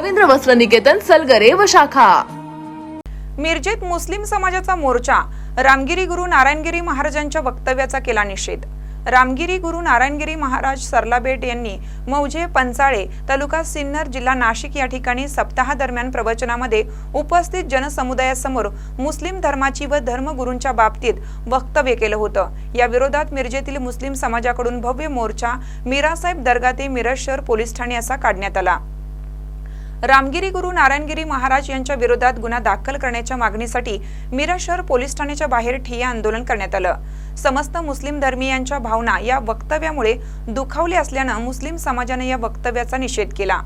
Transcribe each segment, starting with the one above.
रवींद्र वस्त्र निकेतन सलगरे व शाखा. मिरजेत मुस्लिम समाजाचा मोर्चा रामगिरी गुरु नारायणगिरी महाराजांच्या वक्तव्याचा केला निषेध. रामगिरी गुरु नारायणगिरी महाराज सरलाबेट यांनी मौजे पंचाळे तालुका सिन्नर जिल्हा नाशिक या ठिकाणी सप्ताहादरम्यान प्रवचनामध्ये उपस्थित जनसमुदायासमोर मुस्लिम धर्माची व धर्मगुरूंच्या बाबतीत वक्तव्य केलं होतं. या विरोधात मिरजेतील मुस्लिम समाजाकडून भव्य मोर्चा मीरासाहेब दर्गा ते मिरज शहर पोलीस ठाणे असा काढण्यात आला. रामगिरी गुरु नारायणगिरी महाराज यांच्या विरोधात गुन्हा दाखल करण्याच्या मागणीसाठी मिरज शहर पोलीस ठाण्याच्या बाहेर ठिय्या आंदोलन करण्यात आलं. समस्त मुस्लिम धर्मीयांच्या भावना या वक्तव्यामुळे दुखावले असल्यानं मुस्लिम समाजाने या वक्तव्याचा निषेध केला.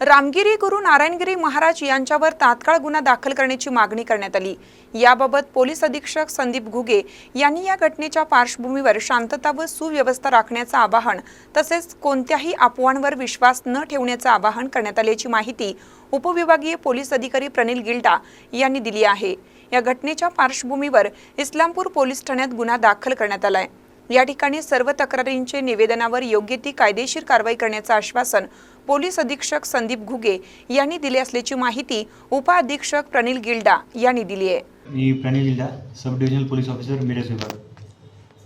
रामगिरी गुरु नारायणगिरी महाराज यांच्यावर तात्काळ गुन्हा दाखल करण्याची मागणी करण्यात आली. याबाबत पोलीस अधीक्षक संदीप घुगे यांनी या घटनेच्या पार्श्वभूमीवर शांतता व सुव्यवस्था राखण्याचं आवाहन तसेच कोणत्याही अफवांवर विश्वास न ठेवण्याचं आवाहन करण्यात आल्याची माहिती उपविभागीय पोलीस अधिकारी प्रनिल गिल्डा यांनी दिली आहे. या घटनेच्या पार्श्वभूमीवर इस्लामपूर पोलीस ठाण्यात गुन्हा दाखल करण्यात आलाय. या ठिकाणी सर्व तक्रारींचे निवेदनावर योग्य ती कायदेशीर कारवाई करण्याचं आश्वासन पोलीस अधीक्षक संदीप घुगे यांनी दिले असल्याची माहिती उपअधीक्षक प्रनिल गिल्डा यांनी दिली आहे. मी Pranil Gilda sub divisional police officer Miraj विभाग.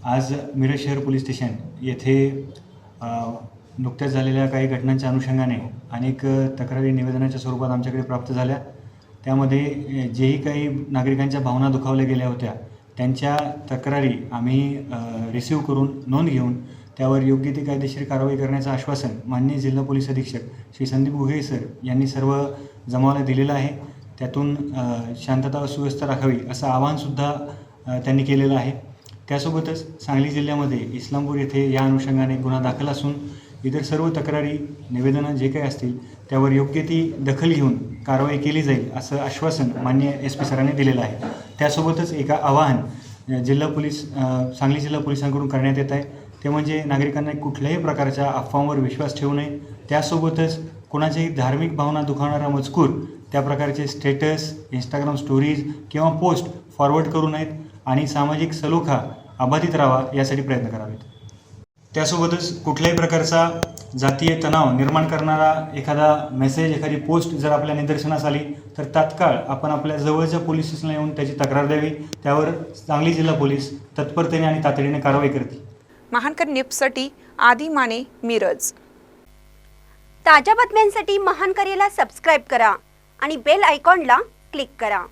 आज मिरज शहर पोलीस स्टेशन येथे नुकत्याच झालेल्या काही घटनांच्या अनुषंगाने अनेक तक्रारी निवेदनाच्या स्वरूपात आमच्याकडे प्राप्त झाल्या. त्यामध्ये जेही काही नागरिकांच्या भावना दुखावल्या गेल्या होत्या त्यांच्या तक्रारी आम्ही रिसिव्ह करून नोंद घेऊन त्यावर योग्य ती कायदेशीर कारवाई करण्याचं आश्वासन माननीय जिल्हा पोलीस अधीक्षक श्री संदीप उघे सर यांनी सर्व जमावाला दिलेलं आहे. त्यातून शांतता व सुव्यवस्था राखावी असं आवाहनसुद्धा त्यांनी केलेलं आहे. त्यासोबतच सांगली जिल्ह्यामध्ये इस्लामपूर येथे या अनुषंगाने गुन्हा दाखल असून इतर सर्व तक्रारी निवेदनं जे काही असतील त्यावर योग्य ती दखल घेऊन कारवाई केली जाईल असं आश्वासन मान्य एस पी सरांनी दिलेलं आहे. त्यासोबतच एका आवाहन जिल्हा पोलीस सांगली जिल्हा पोलिसांकडून करण्यात येत आहे. ते म्हणजे नागरिकांना कुठल्याही प्रकारच्या अफवांवर विश्वास ठेवू नये. त्यासोबतच कोणाच्याही धार्मिक भावना दुखावणारा मजकूर त्या प्रकारचे स्टेटस इंस्टाग्राम स्टोरीज किंवा पोस्ट फॉरवर्ड करू नयेत आणि सामाजिक सलोखा अबाधित राहावा यासाठी प्रयत्न करावेत. त्यासोबतच कुठल्याही प्रकारचा जातीय तणाव निर्माण करणारा एखादा मेसेज एखादी पोस्ट जर आपल्या निदर्शनास आली तर तात्काळ आपण आपल्या जवळच्या पोलीस स्टेशनला येऊन त्याची तक्रार द्यावी. त्यावर सांगली जिल्हा पोलीस तत्परतेने आणि तातडीने कारवाई करतील. महानकर निप्ससाठी आदी माने मिरज. ताज्या बातम्यांसाठी महानकरेला सबस्क्राईब करा आणि बेल आयकॉनला क्लिक करा.